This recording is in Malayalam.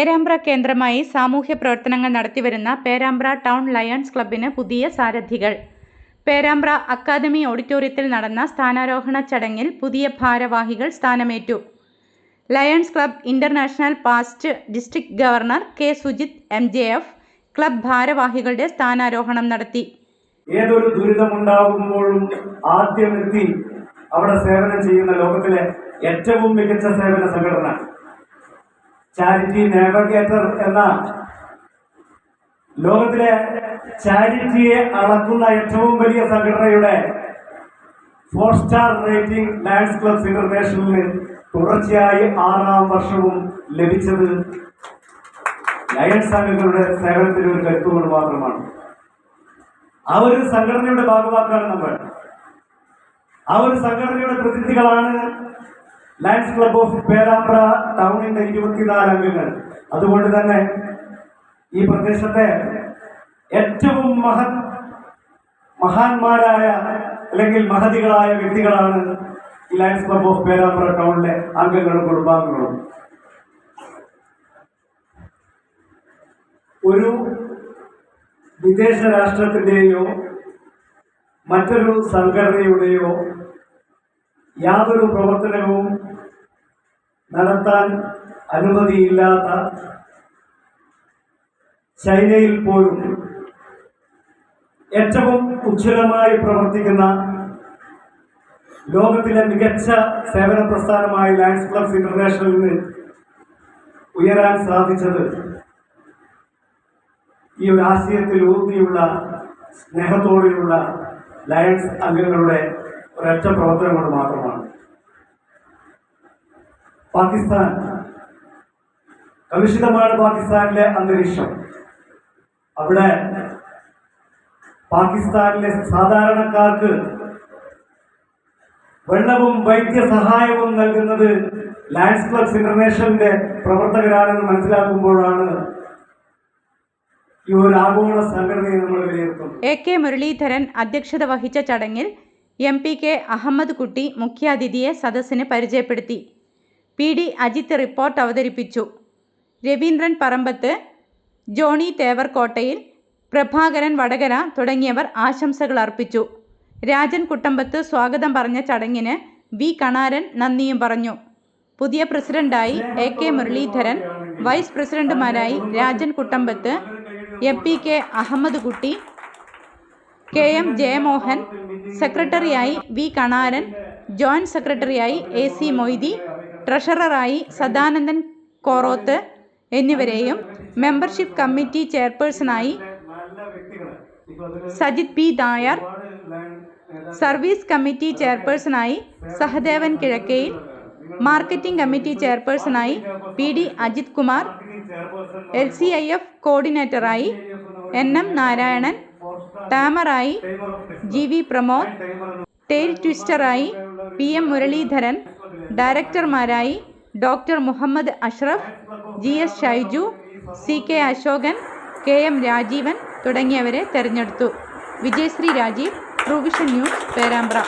പേരാമ്പ്ര കേന്ദ്രമായി സാമൂഹ്യ പ്രവർത്തനങ്ങൾ നടത്തിവരുന്ന പേരാമ്പ്ര ടൗൺ ലയൺസ് ക്ലബിന് പുതിയ സാരഥികൾ. പേരാമ്പ്ര അക്കാദമി ഓഡിറ്റോറിയത്തിൽ നടന്ന സ്ഥാനാരോഹണ ചടങ്ങിൽ പുതിയ ഭാരവാഹികൾ സ്ഥാനമേറ്റു. Lions Club International past district governor K Sujith M J F club ഭാരവാഹികളുടെ സ്ഥാനാരോഹണം നടത്തി. ഏതൊരു ദുരിതമുണ്ടാകുമ്പോഴും ആദ്യം എത്തി അവിടെ സേവനം ചെയ്യുന്ന ലോകത്തിലെ ഏറ്റവും മികച്ച സേവന സംഘടന ചാരിറ്റി നാവിഗേറ്റർ എന്ന ലോകത്തിലെ ചാരിറ്റിയെ അളക്കുന്ന ഏറ്റവും വലിയ സംഘടനയുടെ four star rating Lions clubs ഇന്റർനാഷണലിന് തുടർച്ചയായി ആറാം വർഷവും ലഭിച്ചത് ലയൺസ് അംഗങ്ങളുടെ സേവനത്തിന് ഒരു കരുത്തുകൊണ്ട് മാത്രമാണ്. ആ ഒരു സംഘടനയുടെ ഭാഗമാക്കാണ് നമ്മൾ. ആ ഒരു സംഘടനയുടെ പ്രതിനിധികളാണ് ലയൺസ് ക്ലബ് ഓഫ് പേരാമ്പ്ര ടൗണിന്റെ ഇരുപത്തിനാല് അംഗങ്ങൾ. അതുകൊണ്ട് തന്നെ ഈ പ്രദേശത്തെ ഏറ്റവും മഹ മഹാന്മാരായ അല്ലെങ്കിൽ മഹതികളായ വ്യക്തികളാണ് ഈ ലയൺസ് ക്ലബ് ഓഫ് പേരാമ്പ്ര ടൗണിലെ അംഗങ്ങളും കുടുംബാംഗങ്ങളും. ഒരു വിദേശ രാഷ്ട്രത്തിന്റെയോ മറ്റൊരു സംഘടനയുടെയോ യാതൊരു പ്രവർത്തനവും നടത്താൻ അനുമതിയില്ലാത്ത ചൈനയിൽ പോലും ഏറ്റവും ഉജ്ജ്വലമായി പ്രവർത്തിക്കുന്ന ലോകത്തിലെ മികച്ച സേവന പ്രസ്ഥാനമായ ലയൺസ് ക്ലബ്സ് ഇന്റർനാഷണലിന് ഉയരാൻ സാധിച്ചത് ഈ ഒരു ആശയത്തിൽ ഊന്നിയുള്ള സ്നേഹത്തോടെയുള്ള ലയൺസ് അംഗങ്ങളുടെ ഒരൊറ്റ പ്രവർത്തനം കൊണ്ട് മാത്രമാണ്. പാകിസ്ഥാൻ. കലുഷിതമാണ് പാകിസ്ഥാനിലെ അന്തരീക്ഷം. അവിടെ പാകിസ്ഥാനിലെ സാധാരണക്കാർക്ക് വെള്ളവും വൈദ്യസഹായവും നൽകുന്നത് ലയൺസ് ക്ലബ്സ് ഇന്റർനാഷണലിന്റെ പ്രവർത്തകരാണെന്ന് മനസ്സിലാക്കുമ്പോഴാണ് ഈ ഒരു ആഗോള സംഘടനയെ നമ്മൾ വിലയിരുത്തുന്നത്. എ കെ മുരളീധരൻ അധ്യക്ഷത വഹിച്ച ചടങ്ങിൽ എം പി കെ അഹമ്മദ് കുട്ടി മുഖ്യാതിഥിയെ സദസ്സിന് പരിചയപ്പെടുത്തി. പി ഡി അജിത്ത് റിപ്പോർട്ട് അവതരിപ്പിച്ചു. രവീന്ദ്രൻ പറമ്പത്ത് ജോണി തേവർകോട്ടയിൽ പ്രഭാകരൻ വടകര തുടങ്ങിയവർ ആശംസകൾ അർപ്പിച്ചു. രാജൻ കുട്ടമ്പത്ത് സ്വാഗതം പറഞ്ഞ ചടങ്ങിന് വി കണാരൻ നന്ദിയും പറഞ്ഞു. പുതിയ പ്രസിഡന്റായി A K Muraleedharan vice പ്രസിഡന്റുമാരായി Rajan Kuttampath M P K Ahammed Kutty K M Jayamohan സെക്രട്ടറിയായി വി കണാരൻ ജോയിന്റ് സെക്രട്ടറിയായി എ സി മൊയ്തി ട്രഷററായി സദാനന്ദൻ കോറോത്ത് എന്നിവരെയും മെമ്പർഷിപ്പ് കമ്മിറ്റി ചെയർപേഴ്സണായി സജിത് പി ദായർ സർവീസ് കമ്മിറ്റി ചെയർപേഴ്സണായി Sahadevan Kizhakkayil marketing committee ചെയർപേഴ്സണായി P D Ajith Kumar L C I F കോർഡിനേറ്ററായി N M Narayanan ടാമറായി ജി വി പ്രമോദ് ടെയിൽ ട്വിസ്റ്ററായി P M Muraleedharan ഡയറക്ടർമാരായി doctor Muhammed Ashraf G S Shaiju C K Asokan K M Rajeevan തുടങ്ങിയവരെ തെരഞ്ഞെടുത്തു. Vijayasree Rajeev Truevision news Perambra.